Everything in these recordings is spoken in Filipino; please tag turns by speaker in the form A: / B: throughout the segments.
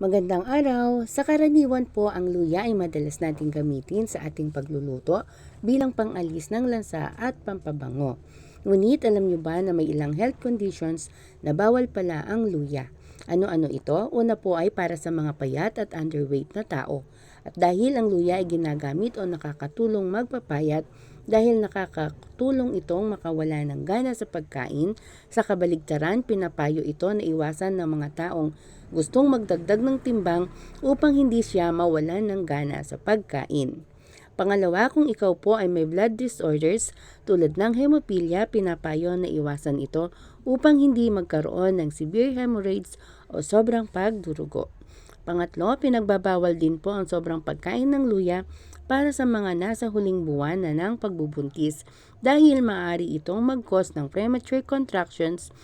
A: Magandang araw! Sa karaniwan po, ang luya ay madalas nating gamitin sa ating pagluluto bilang pangalis ng lansa at pampabango. Ngunit alam niyo ba na may ilang health conditions na bawal pala ang luya? Ano-ano ito? Una po ay para sa mga payat at underweight na tao. At dahil ang luya ay ginagamit o nakakatulong magpapayat, dahil nakakatulong itong makawala ng gana sa pagkain, sa kabaligtaran pinapayo ito na iwasan ng mga taong gustong magdagdag ng timbang upang hindi siya mawalan ng gana sa pagkain. Pangalawa, kung ikaw po ay may blood disorders tulad ng hemophilia, pinapayo na iwasan ito upang hindi magkaroon ng severe hemorrhoids o sobrang pagdurugo. Pangatlo, pinagbabawal din po ang sobrang pagkain ng luya para sa mga nasa huling buwan na ng pagbubuntis dahil maaari itong mag-cause ng premature contractions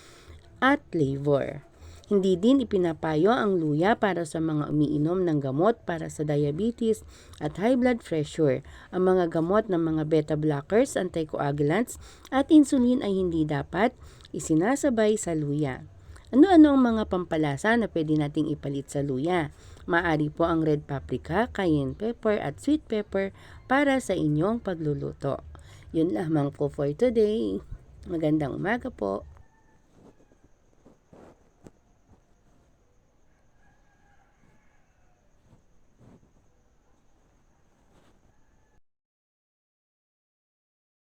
A: at labor. Hindi din ipinapayo ang luya para sa mga umiinom ng gamot para sa diabetes at high blood pressure. Ang mga gamot ng mga beta blockers, anticoagulants at insulin ay hindi dapat isinasabay sa luya. Ano-ano ang mga pampalasa na pwede nating ipalit sa luya? Maari po ang red paprika, cayenne pepper at sweet pepper para sa inyong pagluluto. Yun lamang po for today. Magandang umaga po.